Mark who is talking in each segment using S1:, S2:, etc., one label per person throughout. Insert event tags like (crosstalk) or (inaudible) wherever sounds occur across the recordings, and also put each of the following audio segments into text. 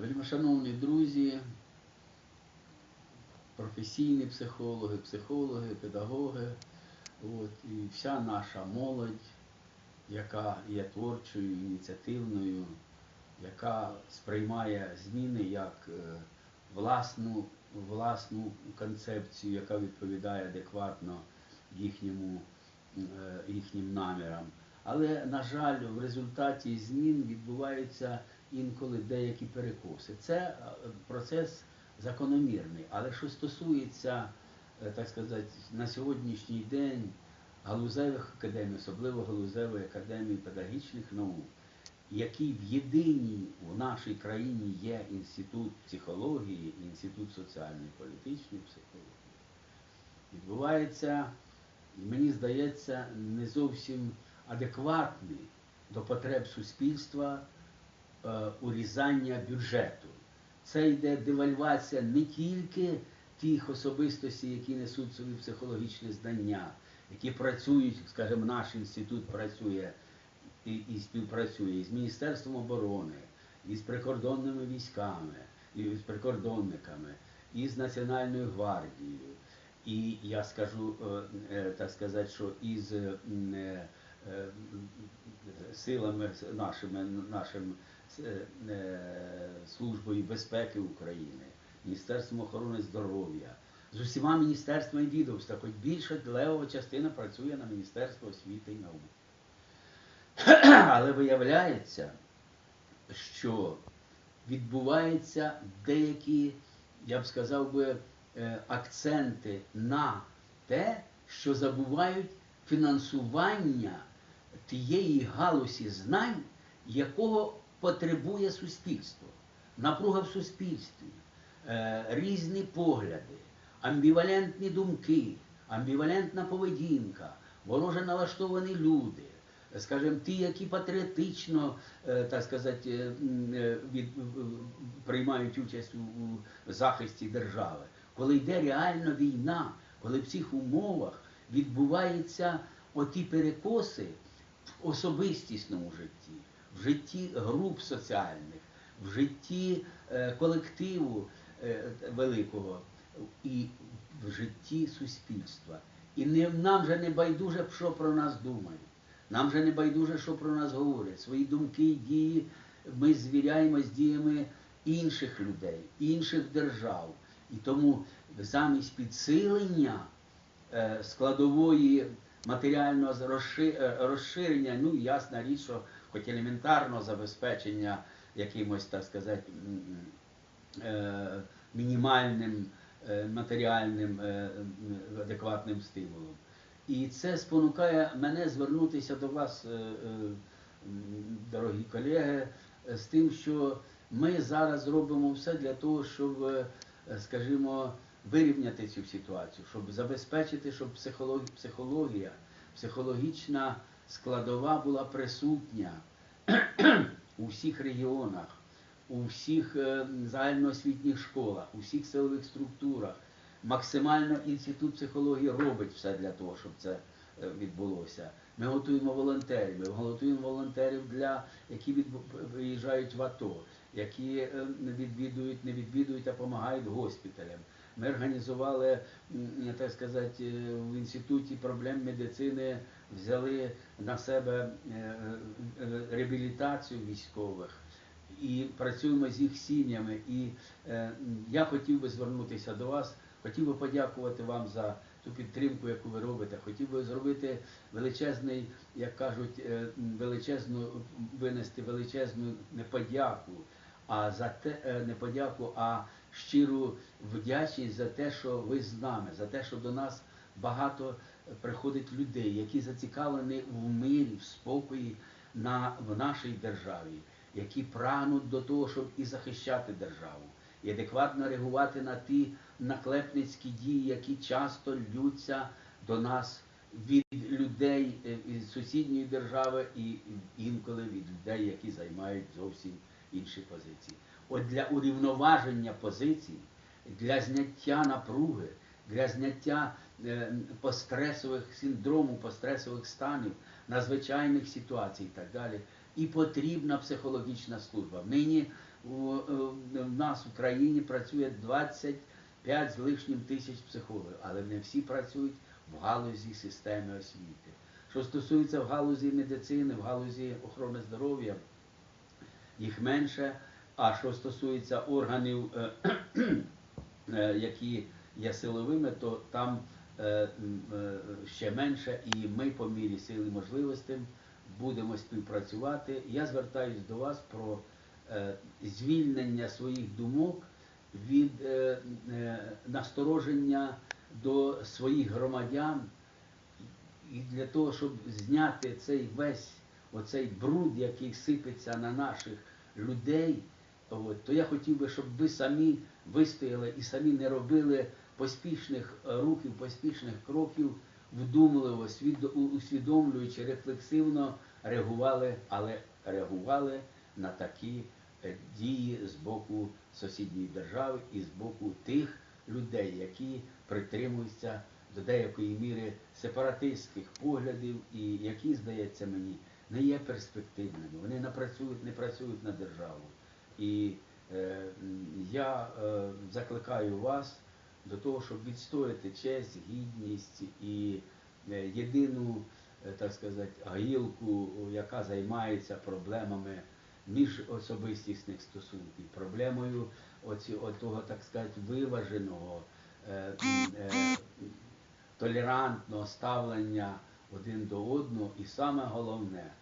S1: Вельмишановні друзі, професійні психологи, психологи, педагоги, от, і вся наша молодь, яка є творчою, ініціативною, яка сприймає зміни як е, власну, власну концепцію, яка відповідає адекватно їхньому, е, їхнім намірам. Але, на жаль, в результаті змін відбуваються інколи деякі перекоси. Це е, процес закономірний. Але що стосується, е, так сказати, на сьогоднішній день галузевих академій, особливо галузевої академії педагогічних наук, які в єдиній в нашій країні є інститут психології, інститут соціальної політичної психології, відбувається, мені здається, не зовсім адекватний до потреб суспільства урізання бюджету. Це йде девальвація не тільки тих особистостей, які несуть собі психологічне знання, які працюють, скажімо, наш інститут працює і, і співпрацює і з Міністерством оборони, і з прикордонними військами, і з прикордонниками, і з Національною гвардією. І я скажу, е, е, так сказати, що із е, е, е, силами нашими, нашим е, е, Службою безпеки України, Міністерством охорони здоров'я, з усіма міністерствами відомства, хоч більша левова частина працює на Міністерство освіти і науки. (clears throat) Але виявляється, що відбуваються деякі, я б сказав би, е, акценти на те, що забувають фінансування тієї галузі знань, якого потребує суспільство. Напруга в суспільстві, е, різні погляди, амбівалентні думки, амбівалентна поведінка, вороже налаштовані люди, скажімо, ті, які патріотично, е, так сказати, е, е, від, приймають участь у, у захисті держави. Коли йде реальна війна, коли в цих умовах відбуваються оті перекоси в особистісному житті, в житті груп соціальних, в житті е, колективу е, великого і в житті суспільства. І не, нам же не байдуже, що про нас думають. Нам же не байдуже, що про нас говорять. Свої думки і дії ми звіряємо з діями інших людей, інших держав. І тому замість підсилення е, складової матеріального е, розширення, ну ясна річ, що хоч елементарного забезпечення якимось, так сказати, е, мінімальним е, матеріальним адекватним стимулом. І це спонукає мене звернутися до вас, дорогі колеги, з тим, що ми зараз робимо все для того, щоб, скажімо, вирівняти цю ситуацію, щоб забезпечити, щоб психологія, психологічна складова була присутня у всіх регіонах, у всіх е, загальноосвітніх школах, у всіх силових структурах. Максимально інститут психології робить все для того, щоб це е, відбулося. Ми готуємо волонтерів, ми готуємо волонтерів для які відбу- виїжджають в АТО, які е, відвідують, не відвідують, а допомагають госпіталям. Ми організували, так сказати, е, в інституті проблем медицини, взяли на себе е, е, реабілітацію військових і працюємо з їх сім'ями. І я хотів би звернутися до вас, хотів би подякувати вам за ту підтримку, яку ви робите. Хотів би зробити величезний, як кажуть, величезну винести величезну подяку, а за те е, не подяку, а щиру вдячність за те, що ви з нами, за те, що до нас багато приходить людей, які зацікавлені в мирі, в спокої на, в нашій державі, які прагнуть до того, щоб і захищати державу, і адекватно реагувати на ті наклепницькі дії, які часто ллються до нас від людей е, із сусідньої держави і інколи від людей, які займають зовсім інші позиції. От для урівноваження позицій, для зняття напруги, для зняття е, постресових синдрому, постресових станів, надзвичайних ситуацій і так далі. І потрібна психологічна служба. Нині у, е, нас в країні працює 25 з лишнім тисяч психологів, але не всі працюють в галузі системи освіти. Що стосується в галузі медицини, в галузі охорони здоров'я, їх менше. А що стосується органів, е, (clears throat) е, які є силовими, то там е, ще менше, і ми по мірі сили можливостей будемо співпрацювати. Я звертаюсь до вас про звільнення своїх думок від настороження до своїх громадян і для того, щоб зняти цей весь оцей бруд, який сипеться на наших людей, от, то я хотів би, щоб ви самі вистояли і самі не робили поспішних е, рухів, поспішних кроків, вдумливо, усвідомлюючи, рефлексивно реагували, але реагували на такі е, дії з боку сусідньої держави і з боку тих людей, які притримуються до деякої міри сепаратистських поглядів, і які, здається мені, не є перспективними. Вони не працюють, не працюють на державу. І е, я е, закликаю вас до того, щоб відстояти честь, гідність і е, єдину, е, так сказати, гілку, яка займається проблемами міжособистісних стосунків, проблемою оці, отого, так сказати, виваженого, е, е, толерантного ставлення один до одного. І саме головне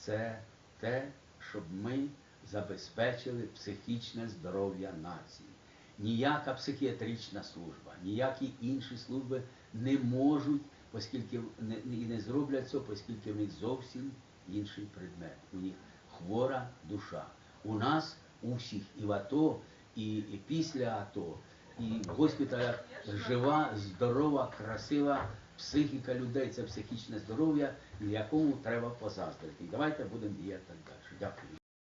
S1: це те, щоб ми забезпечили психічне здоров'я нації. Ніяка психіатрична служба, ніякі інші служби не можуть, оскільки не, не зроблять цього, оскільки в них зовсім інший предмет. У них хвора душа. У нас у всіх і в АТО, і, і після АТО, і в госпіталях жива, здорова, красива психіка людей, це психічне здоров'я, якому треба позаздрити. Давайте будемо діяти так далі. Дякую.